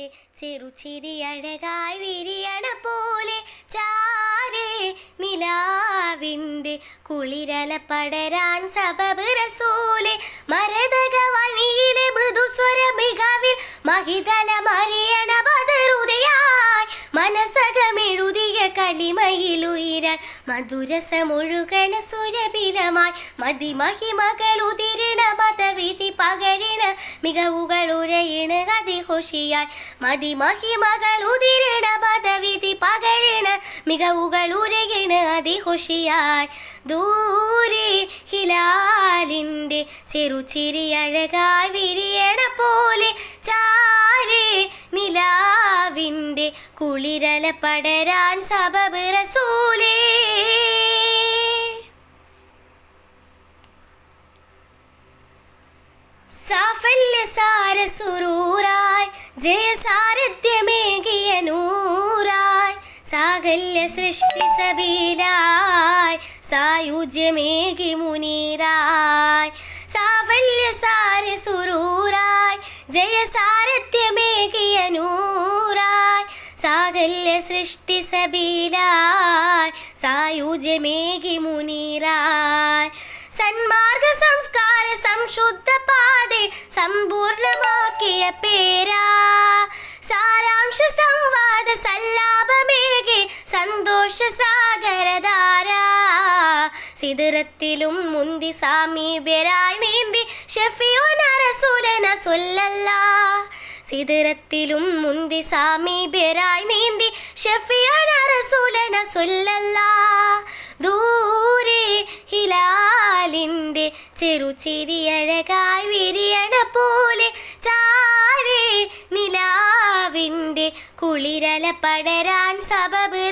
നിലാവിന്റെ ചെറുചിരി അഴകായി വിരിയണ പോലെ ചാരേ നിലാവിന്റെ കുളിരല പടരാൻ സബബ് റസൂലെ മരതക വഴിയിലെ മൃദുസ്വര മികവിൽ മഹിതല മറിയണ മധുരസമൊഴുകണ സുരബിലമായി മതിമഹിമകൾ ഉതിരിണ മതവിധി പകരിണ മികവുകൾ ഉരയിണ അതിഘോഷിയായി മതിമഹിമകൾ ഉതിരിണ മതവിധി പകരിണ മികവുകൾ ഉരയിണ അതിഘോഷിയായി ദൂരെ ഹിലാലിന്റെ ചെറുചിരി അഴകായി വിരിയണ പോലെ നിലാവിന്റെ കുളിരല പടരാൻ സബബ് റസൂലേ. സാഫല്യ സാര സുരൂറായി ജയ സാരഥ്യമേകിയ നൂറായി. സാകല്യ സൃഷ്ടി സബീലായി സായുജ്യമേകി മുനീറായി സാഫല്യ സാര സുരൂറായി ജയ സാരഥ്യമേകിയ നൂറായി. സാകല്യ സൃഷ്ടി സബീലായി സായുജ്യമേകി മുനീറായി സന്മാർഗ സംസ്കാര സംശുദ്ധ പാതെ സമ്പൂർണമാക്കിയ പേരാ സാരാംശ സംവാദ സല്ലാപമേകി സന്തോഷ സാഗരധാര സിദുരത്തിലും മുന്തി സാമീപ്യരായി നീന്തി ഷെഫിയോ റസൂലന സൊല്ലല്ലാ. സിദുരത്തിലും മുന്തി സാമീപ്യരായി നീന്തി ഷെഫിയാണ് ദൂരെ ഹിലാലിന്റെ ചെറുചിരി അഴകായി വിരിയണ പോലെ ചാരേ നിലാവിന്റെ കുളിരല പടരാൻ സബബ്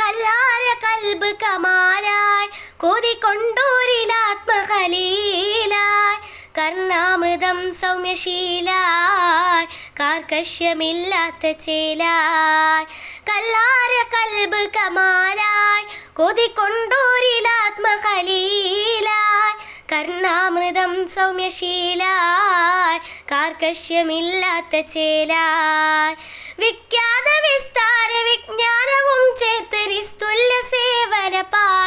കല്ലാര കൽബ് കമാലായി കൊതികൊണ്ടോരിലാത്മകലീലായി കർണാമൃതം സൗമ്യശീലായി കാർക്കശ്യമില്ലാത്ത ചേലായ്. കല്ലാര കൽബ് കമാലായ് കൊതികൊണ്ടോരിലാത്മകലീലായി കർണാമൃതം സൗമ്യശീലായ് കാർക്കശ്യമില്ലാത്ത ചേലായ്. വിഖ്യാത വിസ്താര വിജ്ഞാനവും ചേർത്ത് സേവന പാത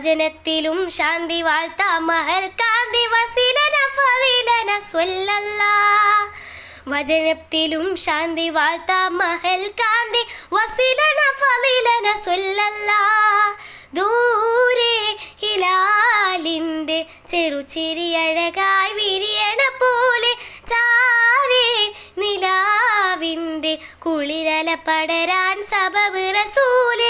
വചനത്തിലും ശാന്തി വാഴ്ത്ത മഹൽ കാന്തി വസീലന വചനത്തിലും ശാന്തി വാഴ്ത്ത മഹൽ കാന്തി വസീലന സ്വല്ലല്ലാ. ദൂരെ ഹിലാലിന്റെ ചെറുചിരി അഴകായി വിരിയണ പോലെ ചാരേ നിലാവിന്റെ കുളിരല പടരാൻ സബബ് റസൂലേ